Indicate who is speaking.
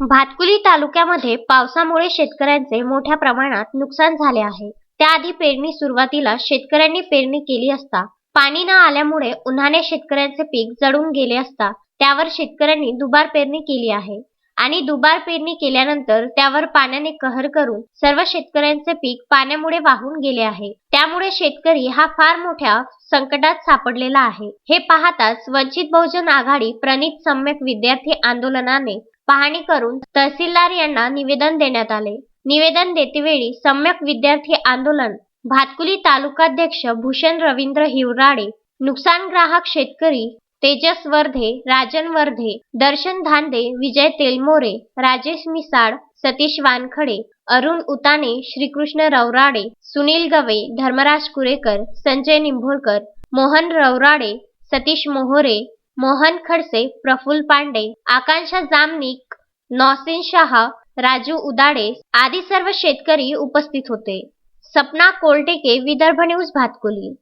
Speaker 1: भातकुली तालुक्यामध्ये पावसामुळे शेतकऱ्यांचे मोठ्या प्रमाणात नुकसान झाले आहे. त्याआधी पेरणी सुरुवातीला शेतकऱ्यांनी पेरणी केली असता पाणी न आल्यामुळे उन्हाने शेतकऱ्यांचे पीक जळून गेले असता त्यावर शेतकऱ्यांनी दुबार पेरणी केली आहे. आणि दुबार पेरणी केल्यानंतर त्यावर पाण्याने कहर करून सर्व शेतकऱ्यांचे पीक पाण्यामुळे वाहून गेले आहे. त्यामुळे शेतकरी हा फार मोठ्या संकटात सापडलेला आहे. हे पाहताच वंचित बहुजन आघाडी प्रणित सम्यक विद्यार्थी आंदोलनाने पाहणी करून तहसीलदार यांना निवेदन देण्यात आले. निवेदन देतेवेळी सम्यक विद्यार्थी आंदोलन. भातकुली तालुकाध्यक्ष भूषण रवींद्र हिवराडे नुकसान ग्राहक शेतकरी तेजस वर्धे राजन वर्धे दर्शन धांदे विजय तेलमोरे राजेश मिसाळ सतीश वानखडे अरुण उताने श्रीकृष्ण रवराडे सुनील गवे धर्मराज कुरेकर संजय निंभोरकर मोहन रवराडे सतीश मोहोरे मोहन खडसे प्रफुल्ल पांडे आकांक्षा जामनिक नौसिन शाह राजू उदाडे आदी सर्व शेतकरी उपस्थित होते. सपना कोलटेके विदर्भ न्यूज भातकुली.